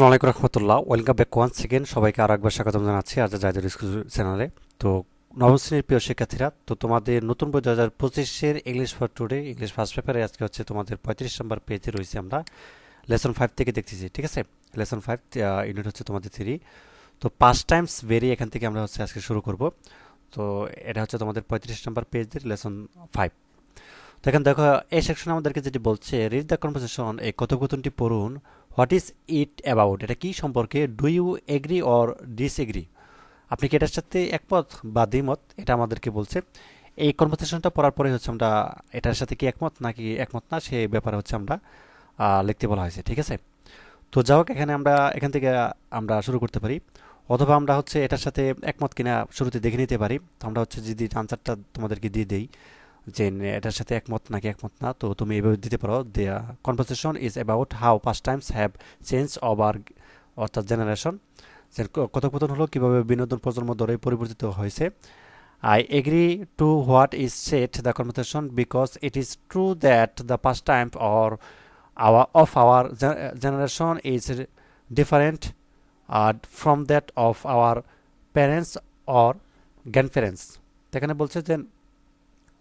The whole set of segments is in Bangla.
আসসালামাইকুম রহমতুল্লাহ। ওয়েলকাম ব্যাক ওয়ান সেকেন্ড সবাইকে আর একবার স্বাগতম জানাচ্ছি আজ জায়দের স্কুল চ্যানেলে তো নবম শ্রেণির প্রিয় শিক্ষার্থীরা, তো তোমাদের নতুন বই দু হাজার পঁচিশের English for today English first পেপারে আজকে হচ্ছে তোমাদের পঁয়ত্রিশ নম্বর পেজে রয়েছে আমরা। লেসন ফাইভ থেকে দেখতেছি, ঠিক আছে? লেসন ফাইভ ইউনিট হচ্ছে তোমাদের থ্রি তো পাঁচ টাইমস ভেরি এখান থেকে আমরা হচ্ছে আজকে শুরু করব। তো এটা হচ্ছে তোমাদের পঁয়ত্রিশ নম্বর পেজের লেসন ফাইভ তো এখন দেখো, এই সেকশনে আমাদেরকে যেটি বলছে রিড দ্য কনভারসেশন এই কথোপকথনটি পড়ুন হোয়াট ইজ ইট অ্যাবাউট এটা কি সম্পর্কে? Do you agree or disagree আপনি কি এটার সাথে একমত বা দ্বিমত? এটা আমাদেরকে বলছে। এই কনভারসেশনটা পড়ার পরে হচ্ছে আমরা এটার সাথে কি একমত নাকি একমত না, সে ব্যাপারে হচ্ছে আমরা লিখতে বলা হয়েছে, ঠিক আছে? তো যাই হোক, এখানে আমরা, এখান থেকে আমরা শুরু করতে পারি। অথবা আমরা হচ্ছে এটার সাথে একমত কিনা শুরুতে দেখে নিতে পারি। তো আমরা হচ্ছে যদি আনসারটা তোমাদেরকে দিয়ে দেই যে এটার সাথে একমত নাকি একমত না? তো তুমি এভাবে দিতে পারো। The conversation is about how pastimes have change of over অর্থাৎ জেনারেশন কথোপকথন হলো কীভাবে বিনোদন প্রজন্ম ধরে পরিবর্তিত হয়েছে। I agree to what is said the conversation because it is true that the pastime or our of our generation is different from that of our parents or grand parents এখানে বলছে যে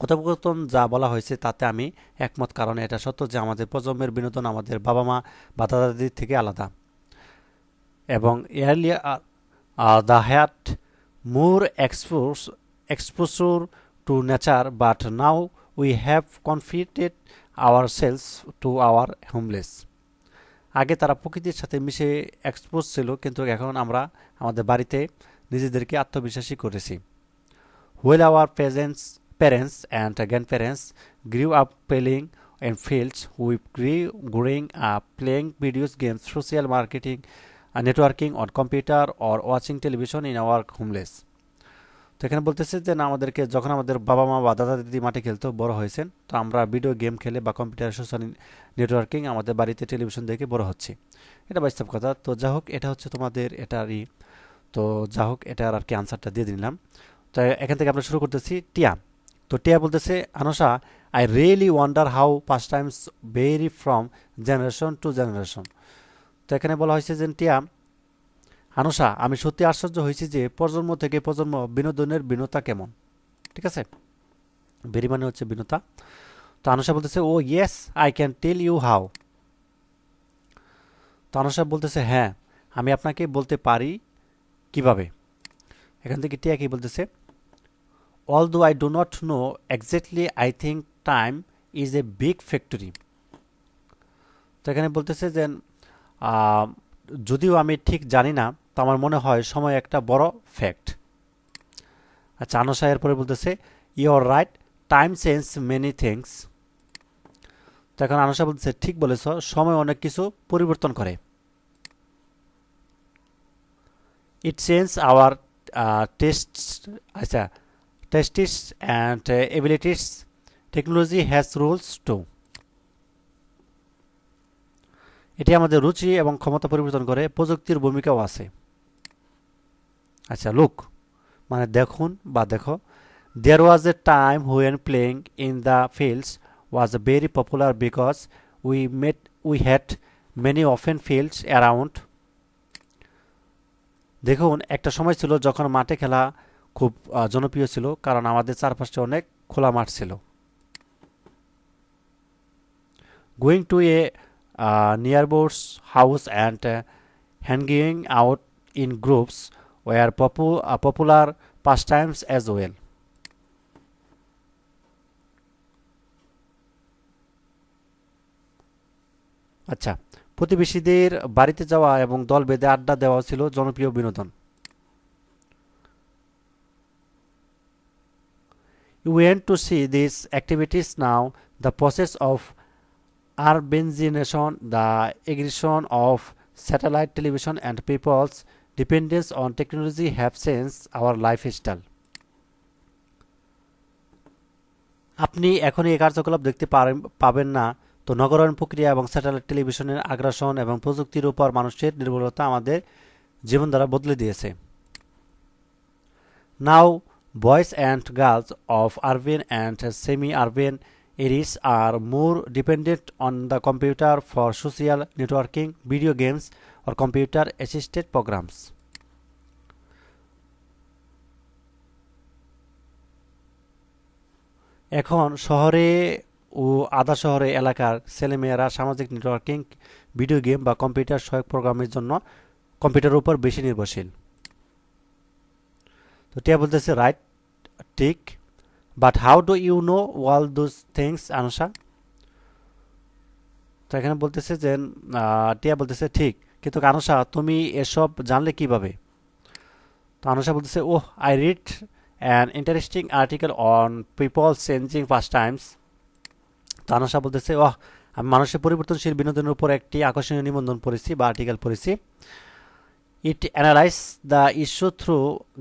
কথোপকথন যা বলা হয়েছে তাতে আমি একমত, কারণ এটা সত্য যে আমাদের প্রজন্মের বিনোদন আমাদের বাবা মা বা দাদা দাদির থেকে আলাদা। এবং earlier they had more expose exposure to nature, but now we have confined our selves to our homeless. আগে তারা প্রকৃতির সাথে মিশে এক্সপোজ ছিল, কিন্তু এখন আমরা আমাদের বাড়িতে নিজেদেরকে আত্মবিশ্বাসী করেছি। While our presence parents and grandparents grew up playing in fields. We grew growing up playing video games, social marketing, uh, networking on computer or watching television in our homeless. তো এখানে বলতেছে যে না আমাদেরকে যখন আমাদের বাবা মা বা দাদা দিদি মাঠে খেলতো বড় হয়েছেন তো আমরা ভিডিও গেম খেলে বা কম্পিউটার সোশ্যাল নেটওয়ার্কিং আমাদের বাড়িতে টেলিভিশন দেখে বড় হচ্ছে এটা বাস্তব কথা তো যা হোক এটা হচ্ছে তোমাদের এটারই তো যা হোক এটার আর কি আনসারটা দিয়ে দিলাম তো এখান থেকে আমরা শুরু করতেছি টিয়া তো টিয়া বলতেছে, Anusha I really wonder how pastimes vary from generation to generation তো এখানে বলা হয়েছে যে, টিয়া, আনসা, আমি সত্যি আশ্চর্য হয়েছি যে প্রজন্ম থেকে প্রজন্ম বিনোদনের বিনতা কেমন? ঠিক আছে? ভেরি মানে হচ্ছে বিনতা তো আনসা বলতেছে ও yes I can tell you how তো আনসা বলতেছে হ্যাঁ আমি আপনাকে বলতে পারি কীভাবে? এখান থেকে টিয়া কি বলতেছে although I do not know exactly, I think time is a big factory. তো এখানে বলতেছে যে যদিও আমি ঠিক জানি না, তো আমার মনে হয় সময় একটা বড় ফ্যাক্ট আচ্ছা আনসা এরপরে বলতেছে you're right time change many things তো এখন আনসা বলতেছে, ঠিক বলেছ, সময় অনেক কিছু পরিবর্তন করে. ইট চেঞ্জ আওয়ার টেস্ট আচ্ছা tastes and uh, abilities. Technology has rules too. এটি আমাদের রুচি এবং ক্ষমতা পরিবর্তন করে প্রযুক্তির ভূমিকাও আছে। আচ্ছা লুক মানে দেখুন বা দেখো there was a time when playing in the fields was a very popular because we met we had many open fields around দেখুন একটা সময় ছিল যখন মাঠে খেলা খুব জনপ্রিয় ছিল, কারণ আমাদের চারপাশে অনেক খোলা মাঠ ছিল। Going to a neighbours house and hanging out in groups were popu popular pastimes as well আচ্ছা প্রতিবেশীদের বাড়িতে যাওয়া এবং দল বেঁধে আড্ডা দেওয়া ছিল জনপ্রিয় বিনোদন। You went to see these activities now, the process of urbanization, the aggression of satellite television and people's dependence on technology have changed our lifestyle. আপনি এখন এই কার্যকলাপ দেখতে পাবেন না তো নগরায়ণ প্রক্রিয়া এবং স্যাটেলাইট টেলিভিশনের আগ্রাসন এবং প্রযুক্তির উপর মানুষের নির্ভরতা আমাদের জীবনধারা বদলে দিয়েছে now boys and girls of urban and semi urban areas are more dependent on the computer for social networking video games or computer assisted programs এখন শহরে ও আধা শহরে এলাকার ছেলেমেয়েরা সামাজিক নেটওয়ার্কিং ভিডিও গেম বা কম্পিউটার সহায়ক প্রোগ্রামের জন্য কম্পিউটারের উপর বেশি নির্ভরশীল। তো টিয়া বলতেছে রাইট ঠিক but how do you know all those things Anusha তো এখানে বলতেছে যে টিয়া বলতেছে ঠিক। কিন্তু আনুষা তুমি এসব জানলে কীভাবে? তো আনুষা বলতেছে, ওহ I read an interesting article on people changing pastimes তো আনুষা বলতেছে, ওহ, আমি মানুষের পরিবর্তনশীল বিনোদনের উপর একটি আকর্ষণীয় নিবন্ধন পড়েছি বা আর্টিকেল পড়েছি। It analyze the issue through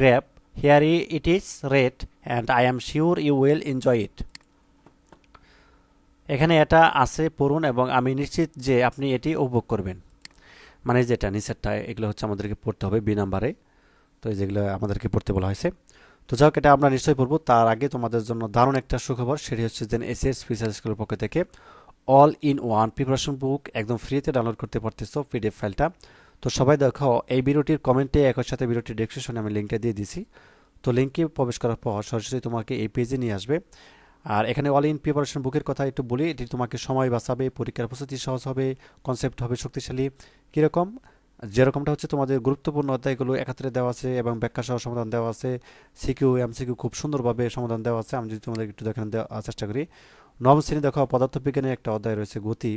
graph here it is read and I am sure you will enjoy it এখানে এটা আছে পড়ুন এবং আমি নিশ্চিত যে আপনি এটি উপভোগ করবেন। মানে যেটা নিচেরটা এগুলো হচ্ছে আমাদেরকে পড়তে হবে বি নাম্বারে। তো যেগুলো আমাদেরকে পড়তে বলা হয়েছে। তো যাক এটা আমরা নিশ্চয়ই পড়ব। তার আগে তোমাদের জন্য দারুণ একটা সুখবর, সেটি হচ্ছে যে এস এস স্পেশাল স্কুলের পক্ষ থেকে all in one preparation book একদম ফ্রিতে ডাউনলোড করতে পারতেছো পিডিএফ ফাইলটা তো সবাই দেখো এই ভিডিওটির কমেন্টে একই সাথে ভিডিওটির ডেসক্রিপশনে আমি লিঙ্কটা দিয়ে দিছি। তো লিঙ্কে প্রবেশ করার পর সরাসরি তোমাকে এই পেজে নিয়ে আসবে। আর এখানে অল ইন প্রিপারেশন বুকের কথা একটু বলি, এটি তোমাকে সময় বাঁচাবে, পরীক্ষার প্রস্তুতি সহজ হবে কনসেপ্ট হবে শক্তিশালী। কীরকম? যেরকমটা হচ্ছে তোমাদের গুরুত্বপূর্ণ অধ্যায়গুলো একাত্রে দেওয়া আছে এবং ব্যাখ্যা সহ সমাধান দেওয়া আছে। সিকিউ এমসিকিউ খুব সুন্দরভাবে সমাধান দেওয়া আছে। আমি যদি তোমাদের একটু দেখানো দেওয়ার চেষ্টা করি। নবম শ্রেণি দেখো, পদার্থবিজ্ঞানের একটা অধ্যায় রয়েছে গতি।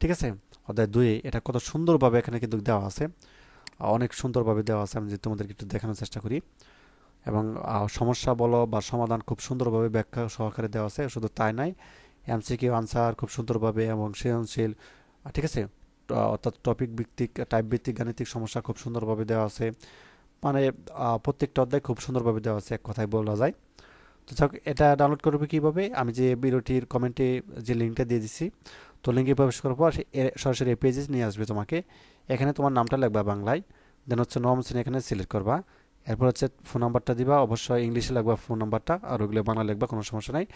ঠিক আছে? অধ্যায় দুয়ে এটা কত সুন্দরভাবে এখানে কিন্তু দেওয়া আছে। অনেক সুন্দরভাবে দেওয়া আছে। আমি যদি তোমাদেরকে একটু দেখানোর চেষ্টা করি। এবং সমস্যা বলো বা সমাধান খুব সুন্দরভাবে ব্যাখ্যা সহকারে দেওয়া আছে। শুধু তাই নয়, এমসিকিউ আনসার খুব সুন্দরভাবে এবং সৃজনশীল ঠিক আছে? অর্থাৎ টপিক ভিত্তিক টাইপ ভিত্তিক গাণিতিক সমস্যা খুব সুন্দরভাবে দেওয়া আছে। মানে প্রত্যেকটা অধ্যায় খুব সুন্দরভাবে দেওয়া আছে, এক কথায় বলা যায়। তো যাক, এটা ডাউনলোড করবে কীভাবে? আমি যে ভিডিওটির কমেন্টে যে লিঙ্কটা দিয়ে দিচ্ছি তো লিঙ্কে প্রবেশ করার পর সরাসরি পেজে নিয়ে আসবে তোমাকে। এখানে তোমার নামটা লিখবা বাংলায় দেন হচ্ছে নবম শ্রেণি এখানে সিলেক্ট করবা। এরপর হচ্ছে ফোন নাম্বারটা দিবা, অবশ্যই ইংলিশে লাগবা ফোন নাম্বারটা আর ওগুলো বাংলা লিখবা কোনো সমস্যা নাই।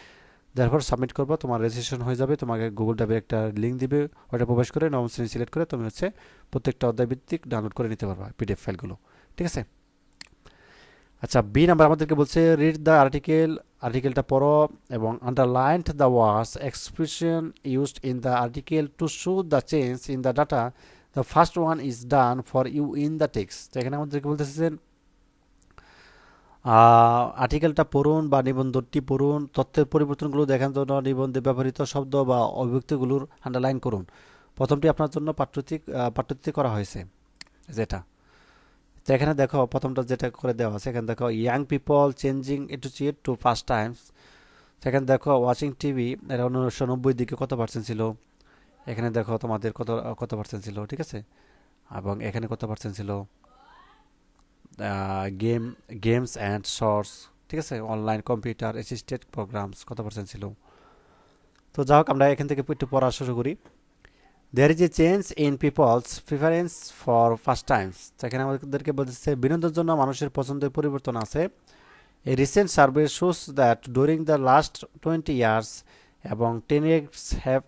তারপর সাবমিট করবা, তোমার রেজিস্ট্রেশন হয়ে যাবে, তোমাকে গুগল ট্যাবে একটা লিঙ্ক দিবে ওটা প্রবেশ করে নবম শ্রেণি সিলেক্ট করে তুমি হচ্ছে প্রত্যেকটা অধ্যায় ভিত্তিক ডাউনলোড করে নিতে পারবা পিডিএফ ফাইলগুলো ঠিক আছে? আচ্ছা বি নাম্বার আমাদেরকে বলছে রিড দ্য আর্টিকেল আর্টিকেলটা পড়ো এবং underline the words expression used in the article to show the change in the data the first one is done for you in the text তো এখানে আমাদেরকে বলতেছে যে আর্টিকেলটা পড়ুন বা নিবন্ধটি পড়ুন, তথ্যের পরিবর্তনগুলো দেখার জন্য নিবন্ধে ব্যবহৃত শব্দ বা অভিব্যক্তিগুলোর আন্ডারলাইন করুন। প্রথমটি আপনার জন্য পাঠ্যতিক পাঠ্যটি করা হয়েছে, যেটা। তো এখানে দেখো প্রথমটা যেটা করে দেওয়া আছে, এখানে দেখো young people changing attitude to pastimes সেখানে দেখো ওয়াচিং টিভি এটা উনিশশো নব্বই দিকে কত পার্সেন্ট ছিল? এখানে দেখো তোমাদের কত কত পার্সেন্ট ছিল, ঠিক আছে? এবং এখানে কত পার্সেন্ট ছিল? গেম গেমস অ্যান্ড শর্টস ঠিক আছে? অনলাইন কম্পিউটার অ্যাসিস্টেড প্রোগ্রামস কত পার্সেন্ট ছিল? তো যাই হোক, আমরা এখান থেকে একটু পড়া শুরু করি। There is a change in people's preference for pastimes সেখানে আমাদেরকে বলতেছে বিনোদনের জন্য মানুষের পছন্দের পরিবর্তন আছে। A recent survey shows that during the last twenty years এবং ten years have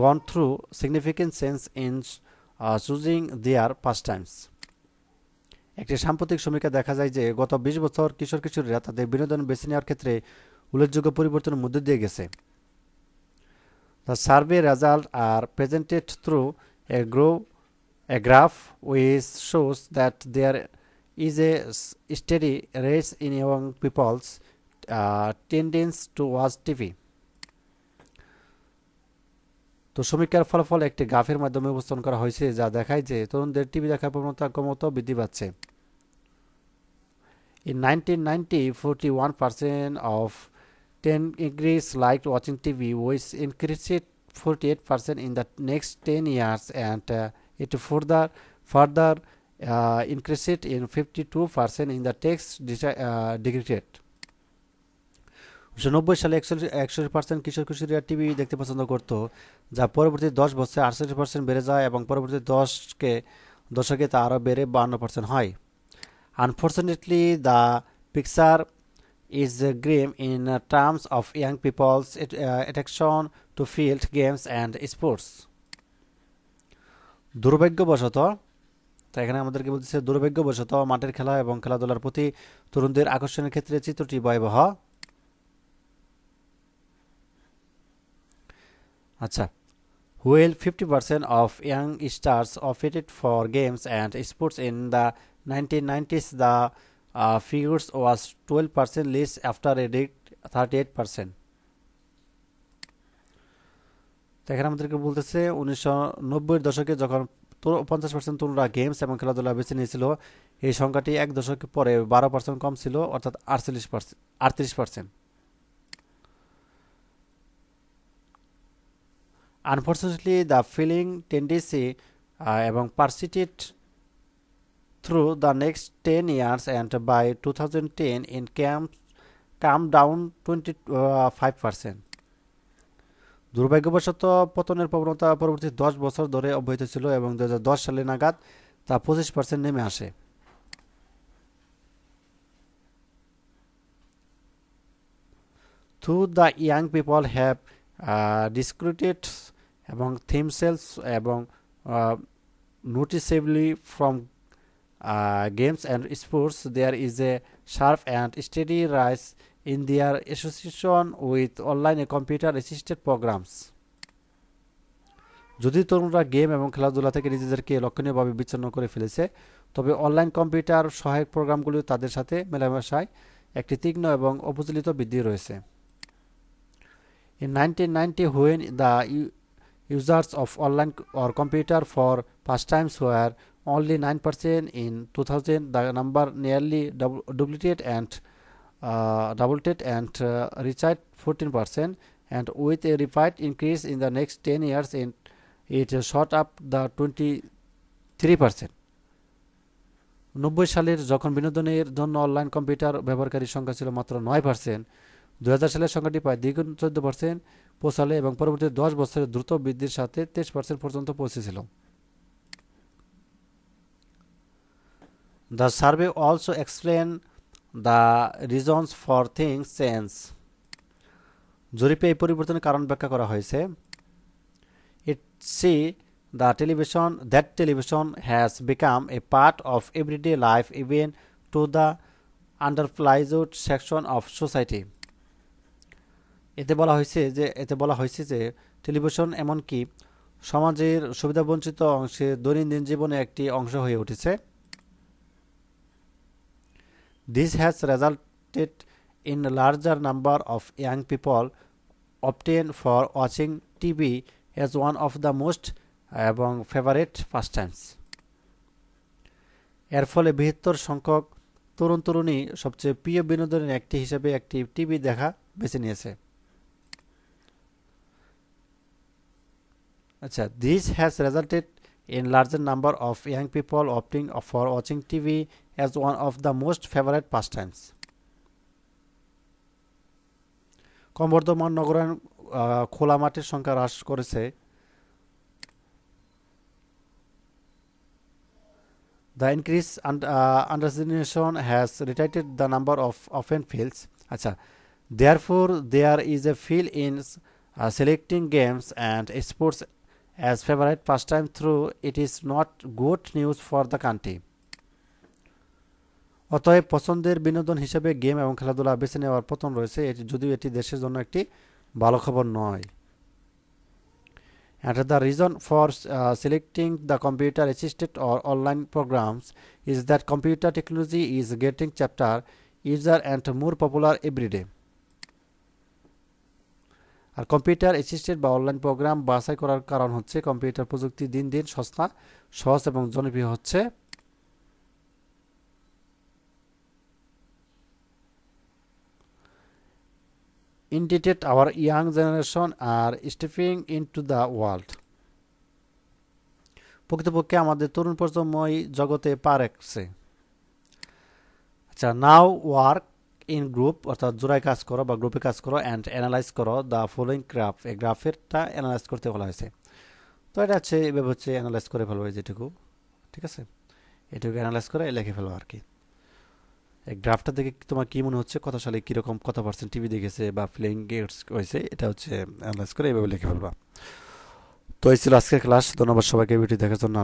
gone through significant change in choosing their pastimes একটি সাম্প্রতিক সমীক্ষা দেখা যায় যে, গত বিশ বছর কিশোর কিশোরীরা তাদের বিনোদন বেছে নেওয়ার ক্ষেত্রে উল্লেখযোগ্য পরিবর্তনের মধ্যে দিয়ে গেছে। The survey results are presented through a, grow, a graph which shows that there is a steady rise in young people's uh, tendency to watch TV. তো সমীক্ষার ফলাফল একটি গ্রাফের মাধ্যমে উপস্থাপন করা হয়েছে যা দেখায় যে তরুণদের টিভি দেখার প্রবণতা ক্রমত বৃদ্ধি পাচ্ছে In 1990, 41% of 10 degrees liked watching TV, which increased 48% in the next 10 years, and uh, it further further uh, increased in 52% in the text uh, degraded. উনিশশো নব্বই সালে একষট্টি পার্সেন্ট কিশোর কিশোরীরা টিভি দেখতে পছন্দ করত যা পরবর্তী দশ বছরে আটষট্টি পার্সেন্ট বেড়ে যায় এবং পরবর্তী দশকে দশকে তা আরও বেড়ে বান্ন পার্সেন্ট হয় unfortunately the picture is uh, grim in uh, terms of young people's uh, attraction to field games and sports দুর্ভাগ্যবশত তো এখানে আমাদেরকে বলতেছে দুর্ভাগ্যবশত মাঠের খেলা এবং খেলাধুলার প্রতি তরুণদের আকর্ষণের ক্ষেত্রে চিত্রটি ভয়াবহ আচ্ছা while fifty percent of youngsters opted for games and sports in the 1990s the uh, figures was 12% less after a decade 38% তো এখানে আমাদেরকে বলতেছে উনিশশো নব্বইয়ের দশকে যখন পঞ্চাশ পার্সেন্ট তরুণরা গেমস এবং খেলাধুলা বেছে নিয়েছিল এই সংখ্যাটি এক দশক পরে বারো পার্সেন্ট কম ছিল অর্থাৎ আটচল্লিশ পার্সেন্ট আটত্রিশ percent unfortunately the falling tendency এবং persisted through the next ten years and by two thousand ten in camp come down twenty five percent দুর্ভাগ্যবশত পতনের প্রবণতা পরবর্তী দশ বছর ধরে অব্যাহত ছিল এবং দুই হাজার দশ সালে নাগাদ তা পঁচিশ পার্সেন্ট নেমে আসে। Through the young people have distracted এবং থিমসেলস এবং noticeably from games and sports there is a sharp and steady rise in their association with online computer assisted programs. যদি তরুণরা গেম এবং খেলাধুলা থেকে নিজেদেরকে লক্ষণীয়ভাবে বিচ্ছিন্ন করে ফেলেছে তবে অনলাইন কম্পিউটার সহায়ক প্রোগ্রামগুলি তাদের সাথে মেলামেশায় একটি তীক্ষ্ণ এবং অপ্রচলিত বৃদ্ধি রয়েছে। In nineteen ninety 1990, the the of online or computer for pastimes were only 9%, in 2000 the number nearly duplicated and uh, doubled and uh, reached 14% and with a rapid increase in the next 10 years in it shot up the 23% নব্বই সালের যখন বিনোদনের জন্য অনলাইন কম্পিউটার ব্যবহারকারীর সংখ্যা ছিল মাত্র নয় পার্সেন্ট দু হাজার সালের সংখ্যাটি প্রায় দ্বিগুণ চোদ্দ পার্সেন্ট পৌঁছালে এবং পরবর্তী দশ বছরের দ্রুত বৃদ্ধির সাথে তেইশ পার্সেন্ট পর্যন্ত পৌঁছেছিল। The survey also explain the reasons for things change জরিপে এই পরিবর্তনের কারণ ব্যাখ্যা করা হয়েছে। It says the television that television has become a part of everyday life even to the underprivileged section of society এতে বলা হয়েছে যে, এতে বলা হয়েছে যে টেলিভিশন এমনকি সমাজের সুবিধাবঞ্চিত অংশে দৈনন্দিন জীবনে একটি অংশ হয়ে উঠেছে। This has resulted in a larger number of young people opting for watching TV as one of the most এবং ফেভারিট পাস্টাইমস এর ফলে বৃহত্তর সংখ্যক তরুণ তরুণী সবচেয়ে প্রিয় বিনোদনের একটি হিসেবে একটি টিভি দেখা বেছে নিয়েছে আচ্ছা this has resulted in larger number of young people opting for watching TV as one of the most favorite pastimes. ক্রমবর্ধমান নগরায়ণ খোলা মাঠের সংখ্যা হ্রাস করেছে The increase and uh, underestimation has reduced the number of open fields. আচ্ছা therefore there is a field in uh, selecting games and sports as favorite pastime through it is not good news for the country অতএব পছন্দের বিনোদন হিসেবে গেম এবং খেলাধুলা বেছে নেওয়ার পতন রয়েছে। এটি যদিও এটি দেশের জন্য একটি ভালো খবর নয়। Reason for uh, selecting the computer assisted or online programs is that computer technology is getting chapter user and more popular every day. আর কম্পিউটার অ্যাসিস্টেড বা অনলাইন প্রোগ্রাম বাছাই করার কারণ হচ্ছে কম্পিউটার প্রযুক্তি দিন দিন সস্তা সহজ এবং জনপ্রিয় হচ্ছে। Indeed our young generation are stepping into the world প্রকৃতপক্ষে আমাদের তরুণ প্রজন্মই জগতে পা রাখছে আচ্ছা নাও ওয়ার্ক ইন গ্রুপ অর্থাৎ জোড়ায় কাজ করো বা গ্রুপে কাজ করো অ্যান্ড অ্যানালাইজ করো দ্য ফলোয়িং গ্রাফ এই গ্রাফেরটা অ্যানালাইজ করতে বলা হয়েছে। তো এটা হচ্ছে, এভাবে হচ্ছে অ্যানালাইজ করে ফেলব যেটুকু, ঠিক আছে? এটুকু অ্যানালাইজ করে লিখে ফেলো আর কি। গ্রাফটা দেখে তোমার কী মনে হচ্ছে? কত সালে কীরকম কত পার্সেন্ট টিভি দেখেছে বা প্লেইং গেটস হয়েছে? এটা হচ্ছে অ্যানালাইজ করে এভাবে লিখে ফেলবা। তো এই ছিল আজকের ক্লাস ধন্যবাদ সবাইকে। ভিডিও দেখার জন্য